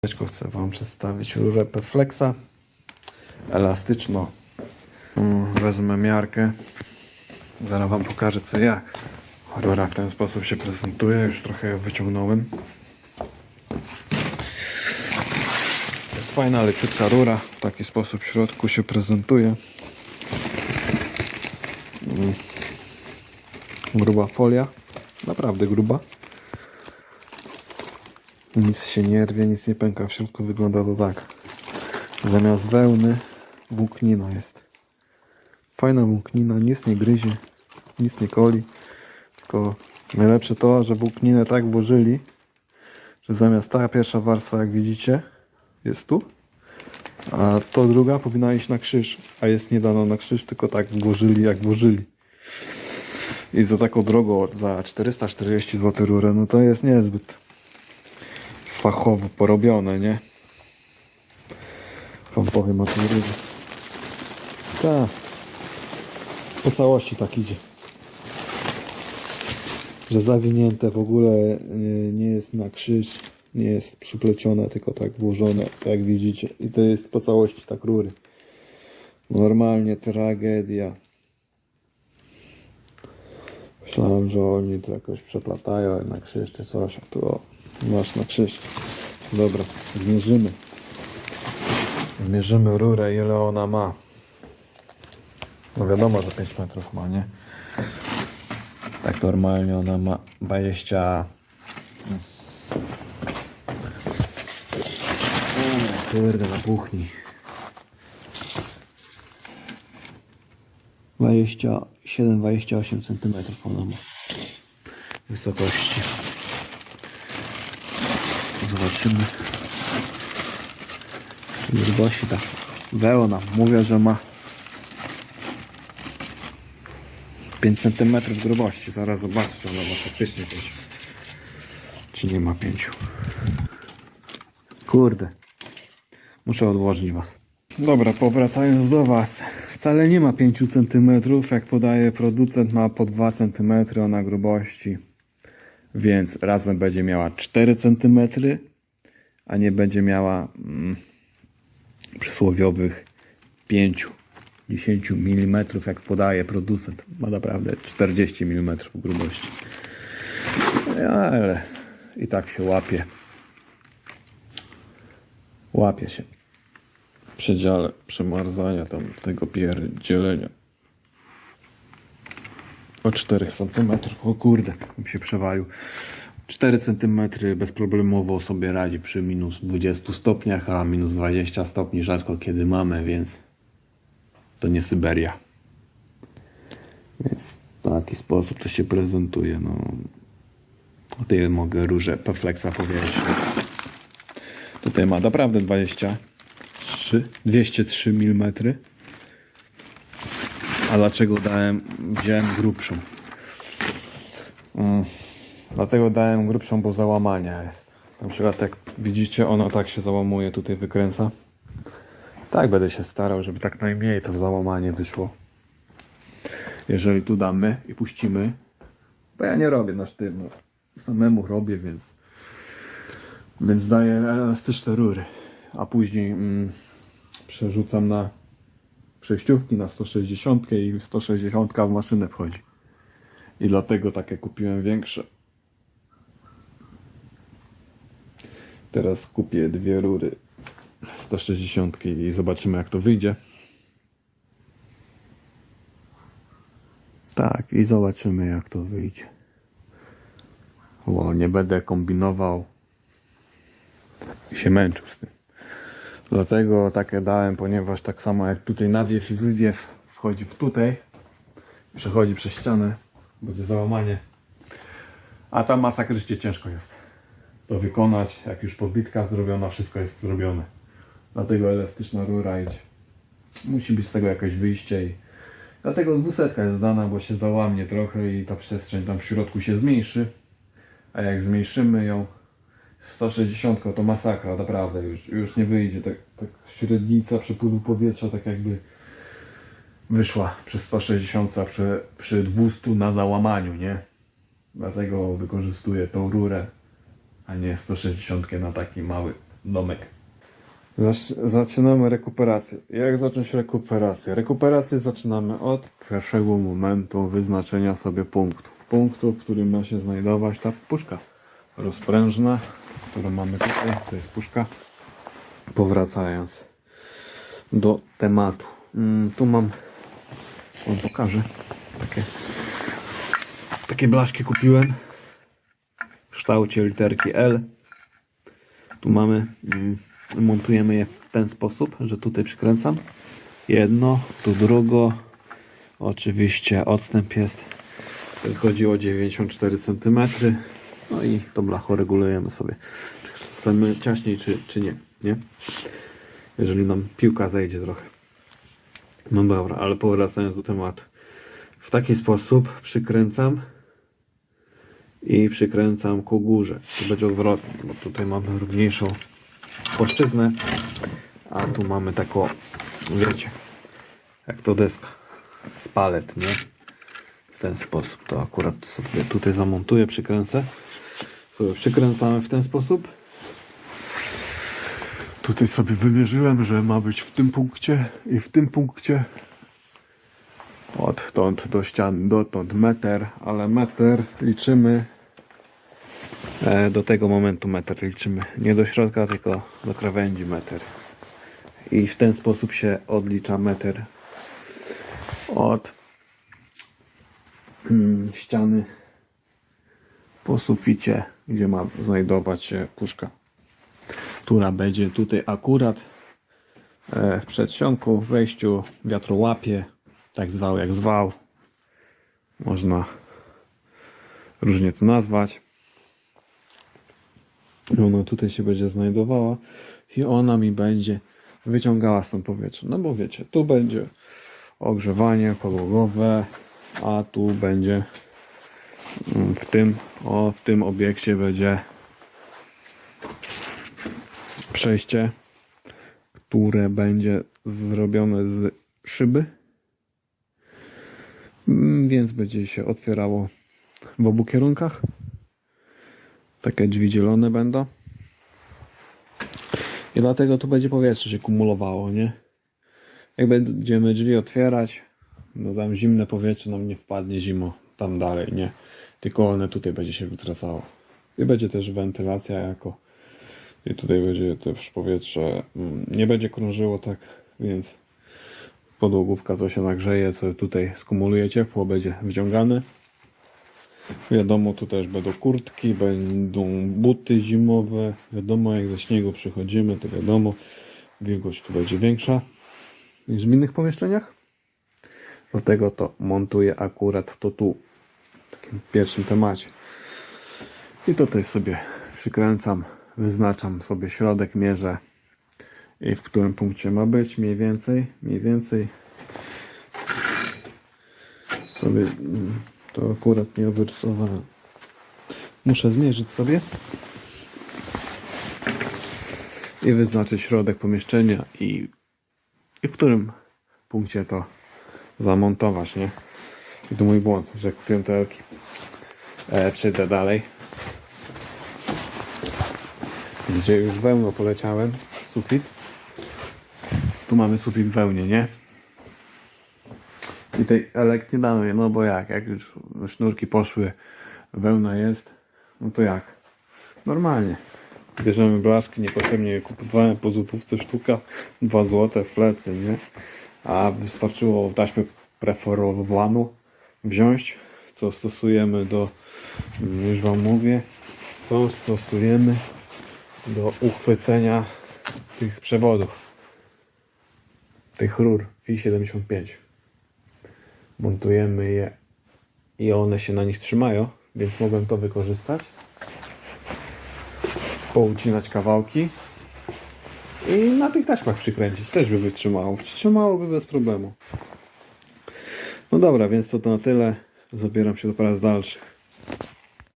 Tylko chcę Wam przedstawić rurę Perflexa elastyczną. Mm, Wezmę miarkę. Zaraz Wam pokażę co jak. Rura w ten sposób się prezentuje. Już trochę ją wyciągnąłem. Jest fajna, leciutka rura. W taki sposób w środku się prezentuje. Mm. Gruba folia. Naprawdę gruba. Nic się nie rwie, nic nie pęka. W środku wygląda to tak. Zamiast wełny włóknina jest. Fajna włóknina, nic nie gryzie, nic nie koli. Tylko najlepsze to, że włókninę tak włożyli, że zamiast ta pierwsza warstwa, jak widzicie, jest tu, a to druga powinna iść na krzyż, a jest nie dana na krzyż, tylko tak włożyli, jak włożyli. I za taką drogą, za 440 zł rurę, no to jest niezbyt fachowo porobione, nie? Wam powiem o tym rurze. Tak. Po całości tak idzie. Że zawinięte w ogóle nie, jest na krzyż, nie jest przyplecione, tylko tak włożone, jak widzicie. I to jest po całości tak rury. Normalnie tragedia. Myślałem, że oni to jakoś przeplatają na krzyż czy coś, a tu o, masz na krzyż. Dobra, zmierzymy. Zmierzymy rurę, ile ona ma. No wiadomo, że 5 metrów ma, nie? Tak normalnie ona ma 20... O, Kurde, napuchni. 27-28 cm ona ma wysokości. Zobaczymy. Grubości ta wełna. Mówię, że ma 5 cm grubości. Zaraz zobaczę, czy ona ma faktycznie 5. Czy nie ma 5. Kurde. Muszę odłożyć was. Dobra, powracając do was. Wcale nie ma 5 cm, jak podaje producent, ma po 2 cm na grubości. Więc razem będzie miała 4 cm, a nie będzie miała mm, przysłowiowych 5-10 mm, jak podaje producent. Ma naprawdę 40 mm grubości. Ale i tak się łapie. Łapie się przedziale przemarzania tam tego pierdzielenia. O 4 cm. O kurde, mi się przewalił. 4 cm bezproblemowo sobie radzi przy minus 20 stopniach, a minus 20 stopni rzadko kiedy mamy, więc to nie Syberia. Więc w taki sposób to się prezentuje. No. Tutaj mogę róże Perflexa powiedzieć. Tutaj ma naprawdę 23, 203 mm. A dlaczego dałem, wziąłem grubszą? Mm, Dlatego dałem grubszą, bo załamania jest. Na przykład jak widzicie, ona tak się załamuje, tutaj wykręca. Tak będę się starał, żeby tak najmniej to załamanie wyszło. Jeżeli tu damy i puścimy, bo ja nie robię na sztywno. Samemu robię, więc więc daję elastyczne rury, a później mm, przerzucam na przejściówki na 160 i 160 w maszynę wchodzi. I dlatego takie kupiłem większe. Teraz kupię dwie rury 160 i zobaczymy jak to wyjdzie. Tak, i zobaczymy jak to wyjdzie. Bo nie będę kombinował i się męczył z tym. Dlatego takie dałem, ponieważ tak samo jak tutaj nawiew i wywiew wchodzi w tutaj, przechodzi przez ścianę, będzie załamanie. A tam masakrycznie ciężko jest to wykonać, jak już podbitka zrobiona, wszystko jest zrobione. Dlatego elastyczna rura idzie. Musi być z tego jakieś wyjście i dlatego dwusetka jest dana, bo się załamie trochę i ta przestrzeń tam w środku się zmniejszy. A jak zmniejszymy ją 160 to masakra, naprawdę, już, już nie wyjdzie. Tak, tak średnica przepływu powietrza tak jakby wyszła przy 160, a przy, przy 200 na załamaniu, nie? Dlatego wykorzystuję tą rurę, a nie 160 na taki mały domek. Zac- zaczynamy rekuperację. Jak zacząć rekuperację? Rekuperację zaczynamy od pierwszego momentu wyznaczenia sobie punktu. Punktu, w którym ma się znajdować ta puszka rozprężna, którą mamy tutaj. To jest puszka. Powracając do tematu. Mm, tu mam, wam pokażę, takie, takie blaszki kupiłem w kształcie literki L. Tu mamy, mm, montujemy je w ten sposób, że tutaj przykręcam jedno, tu drugo. Oczywiście odstęp jest, chodzi o 94 cm. No i to blacho regulujemy sobie, czy chcemy ciaśniej, czy, czy nie, nie? Jeżeli nam piłka zejdzie trochę. No dobra, ale powracając do tematu. W taki sposób przykręcam i przykręcam ku górze. Tu będzie odwrotnie, bo tutaj mamy równiejszą płaszczyznę, a tu mamy taką, wiecie, jak to deska z palet, nie? W ten sposób to akurat sobie tutaj zamontuję, przykręcę. Sobie przykręcamy w ten sposób. Tutaj sobie wymierzyłem, że ma być w tym punkcie i w tym punkcie. Odtąd do ściany, dotąd metr, ale metr liczymy E, do tego momentu metr liczymy. Nie do środka, tylko do krawędzi metr. I w ten sposób się odlicza metr od mm, ściany po suficie, gdzie ma znajdować się puszka, która będzie tutaj akurat e, w przedsionku, w wejściu wiatrołapie, tak zwał jak zwał. Można różnie to nazwać. Ona tutaj się będzie znajdowała i ona mi będzie wyciągała stąd powietrze. No bo wiecie, tu będzie ogrzewanie podłogowe, a tu będzie w tym, o, w tym obiekcie będzie przejście, które będzie zrobione z szyby. Mm, Więc będzie się otwierało w obu kierunkach. Takie drzwi zielone będą. I dlatego tu będzie powietrze się kumulowało, nie? Jak będziemy drzwi otwierać, no tam zimne powietrze nam nie wpadnie zimą tam dalej, nie? Tylko one tutaj będzie się wytracało. I będzie też wentylacja jako i tutaj będzie też powietrze mm, nie będzie krążyło tak, więc podłogówka co się nagrzeje, co tutaj skumuluje ciepło, będzie wyciągane. Wiadomo, tu też będą kurtki, będą buty zimowe. Wiadomo, jak ze śniegu przychodzimy, to wiadomo, wilgoć tu będzie większa niż w innych pomieszczeniach. Dlatego to montuję akurat to tu, pierwszym temacie. I tutaj sobie przykręcam, wyznaczam sobie środek, mierzę i w którym punkcie ma być, mniej więcej, mniej więcej sobie mm, to akurat nie wyrysowałem. Muszę zmierzyć sobie i wyznaczyć środek pomieszczenia i, i w którym punkcie to zamontować, nie? I to mój błąd, że kupiłem te elki. E, przejdę dalej. Gdzie już wełno poleciałem, sufit. Tu mamy sufit wełnie, nie? I tej elek nie damy, no bo jak, jak już sznurki poszły, wełna jest, no to jak? Normalnie. Bierzemy blaszki, niepotrzebnie je kupowałem po złotówce sztuka, 2 złote w plecy, nie? A wystarczyło taśmy preferowaną wziąć, co stosujemy do, już wam mówię, co stosujemy do uchwycenia tych przewodów, tych rur FI75 montujemy je i one się na nich trzymają, więc mogłem to wykorzystać. Poucinać kawałki i na tych taśmach przykręcić. Też by wytrzymało. Trzymałoby bez problemu. No dobra, więc to na tyle. Zabieram się do prac dalszych.